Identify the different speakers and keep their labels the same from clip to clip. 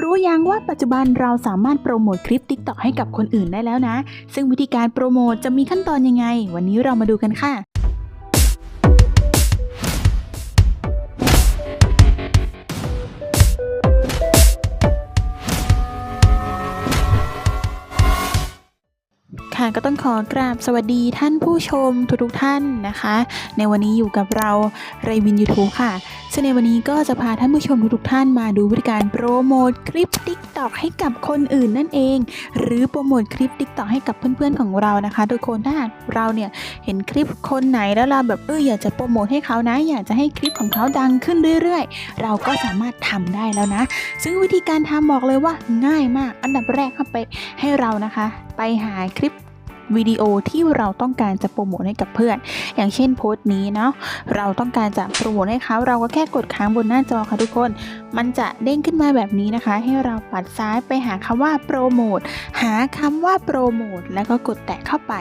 Speaker 1: รู้ยังว่าปัจจุบันเราสามารถโปรโมทคลิป TikTok ให้กับคนอื่นได้แล้วนะ ซึ่งวิธีการโปรโมทจะมีขั้นตอนยังไง วันนี้เรามาดูกันค่ะ ค่ะก็ต้องขอกราบสวัสดีท่านผู้ชมทุกๆท่านนะคะ ในวันนี้อยู่กับเราไรวิน YouTube ค่ะซึ่งในวันนี้ก็จะพาท่านผู้ชมทุกๆท่านมาดูวิธีการโปรโมทคลิป TikTok ให้กับคนอื่นนั่นเอง หรือโปรโมทคลิป TikTok ให้กับเพื่อนๆของเรานะคะทุกคนถ้าหากเราเนี่ยเห็นคลิปคนไหนแล้วเราแบบเอออยากจะโปรโมทให้เขานะ อยากจะให้คลิปของเขาดังขึ้นเรื่อยๆ เราก็สามารถทำได้แล้วนะ ซึ่งวิธีการทำบอกเลยว่าง่ายมาก อันดับแรกเข้าไปให้เรานะคะ ไปหาคลิป วิดีโอที่เราต้องการจะโปรโมทให้กับเพื่อน อย่างเช่นโพสต์นี้เนาะเราต้องการจะโปรโมทให้เขาเราก็แค่กดค้างบนหน้าจอค่ะทุกคน มันจะเด้งขึ้นมาแบบนี้นะคะ ให้เราปัดซ้ายไปหาคำว่าโปรโมทหาคำว่าโปรโมทแล้วก็กดแตะเข้าไป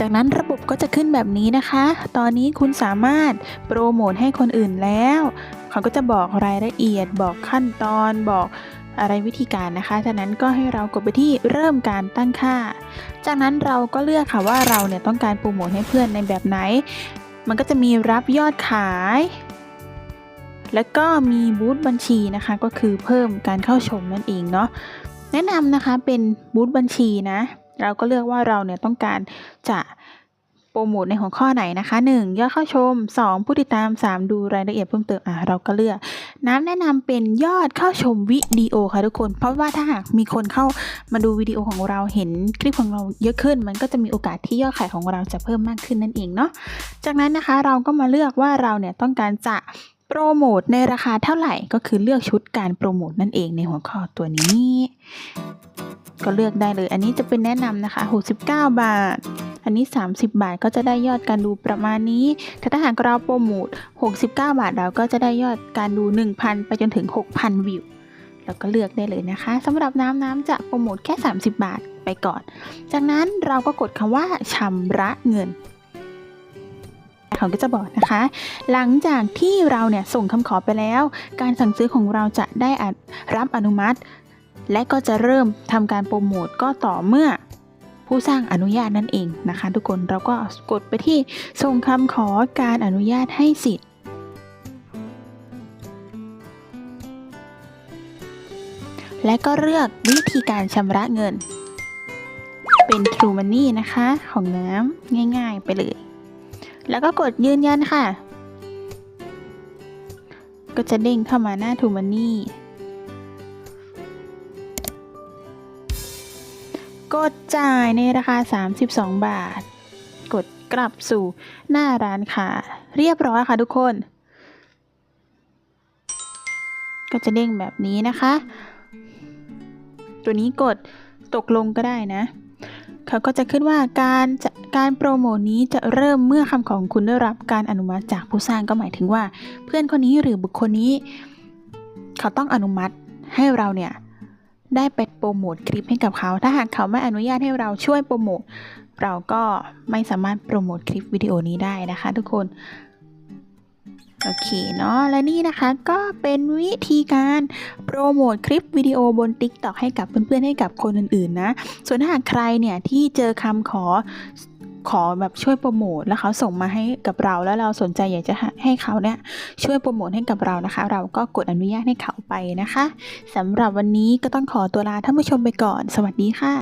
Speaker 1: จากนั้นระบบก็จะขึ้นแบบนี้นะคะ ตอนนี้คุณสามารถโปรโมทให้คนอื่นแล้ว เขาก็จะบอกรายละเอียด บอกขั้นตอน บอก อะไรวิธีการนะคะจากนั้นก็ให้เรากดไปที่เริ่มการตั้งค่า จากนั้นเราก็เลือกค่ะว่าเราเนี่ยต้องการโปรโมทให้เพื่อนในแบบไหน มันก็จะมีรับยอดขาย แล้วก็มีบูธบัญชีนะคะ ก็คือเพิ่มการเข้าชมนั่นเองเนาะแนะนำนะคะเป็นบูธบัญชีนะ เราก็เลือกว่าเราเนี่ยต้องการจะโปรโมทในหัวข้อไหนนะคะ 1. ยอดเข้าชม 2. ผู้ติดตาม 3. ดูรายละเอียดเพิ่มเติมอะเราก็เลือก น้ำแนะนำเป็นยอดเข้าชมวิดีโอค่ะทุกคน เพราะว่าถ้าหากมีคนเข้ามาดูวิดีโอของเราเห็นคลิปของเราเยอะขึ้น มันก็จะมีโอกาสที่ยอดขายของเราจะเพิ่มมากขึ้นนั่นเองเนาะจากนั้นนะคะเราก็มาเลือกว่าเราเนี่ยต้องการจะโปรโมทในราคาเท่าไหร่ก็คือเลือกชุดการโปรโมทนั่นเองในหัวข้อตัวนี้ ก็เลือกได้เลย อันนี้จะเป็นแนะนำนะคะ 69 บาท อันนี้ 30 บาทก็จะได้ยอดการดูประมาณนี้แต่ถ้าหากเราโปรโมท69 บาทเราก็จะได้ยอดการดู 1,000 ไปจนถึง 6,000 วิวแล้วก็เลือกได้เลยนะคะสำหรับน้ำน้ำจะโปรโมทแค่ 30 บาทไปก่อน จากนั้นเราก็กดคำว่าชำระเงินเขาก็จะบอกนะคะ หลังจากที่เราเนี่ยส่งคำขอไปแล้ว การสั่งซื้อของเราจะได้รับอนุมัติ และก็จะเริ่มทำการโปรโมทก็ต่อเมื่อ ผู้สร้างอนุญาตนั่นเองนะคะ ทุกคนเราก็กดไปที่ส่งคำขอการอนุญาตให้สิทธิ์และก็เลือกวิธีการชำระเงิน เป็น True Money นะคะ ของน้ำง่ายๆไปเลย แล้วก็กดยืนยันค่ะ ก็จะเด้งเข้ามาหน้า True Money กดจ่ายในราคา 32 บาท กดกลับสู่หน้าร้านค่ะ เรียบร้อยค่ะทุกคน ก็จะเด้งแบบนี้นะคะ ตัวนี้กดตกลงก็ได้นะเขาก็จะขึ้นว่าการจะการโปรโมทนี้จะเริ่มเมื่อคำของคุณได้รับการอนุมัติจากผู้สร้างก็หมายถึงว่า เพื่อนคนนี้หรือบุคคลนี้ เขาต้องอนุมัติให้เราเนี่ย ได้ไปโปรโมทคลิปให้กับเขา ถ้าหากเขาไม่อนุญาตให้เราช่วยโปรโมทเราก็ไม่สามารถโปรโมทคลิปวิดีโอนี้ได้นะคะทุกคนโอเคเนาะและนี่นะคะก็เป็นวิธีการโปรโมทคลิปวิดีโอบน TikTok ให้กับเพื่อนๆให้กับคนอื่นๆนะ ส่วนถ้าหากใครเนี่ยที่เจอคำขอ ขอแบบช่วยโปรโมทแล้วเขาส่งมาให้กับเราแล้วเราสนใจอยากจะให้เขาเนี่ยช่วยโปรโมทให้กับเรานะคะ เราก็กดอนุญาตให้เขาไปนะคะสำหรับวันนี้ก็ต้องขอตัวลาท่านผู้ชมไปก่อน สวัสดีค่ะ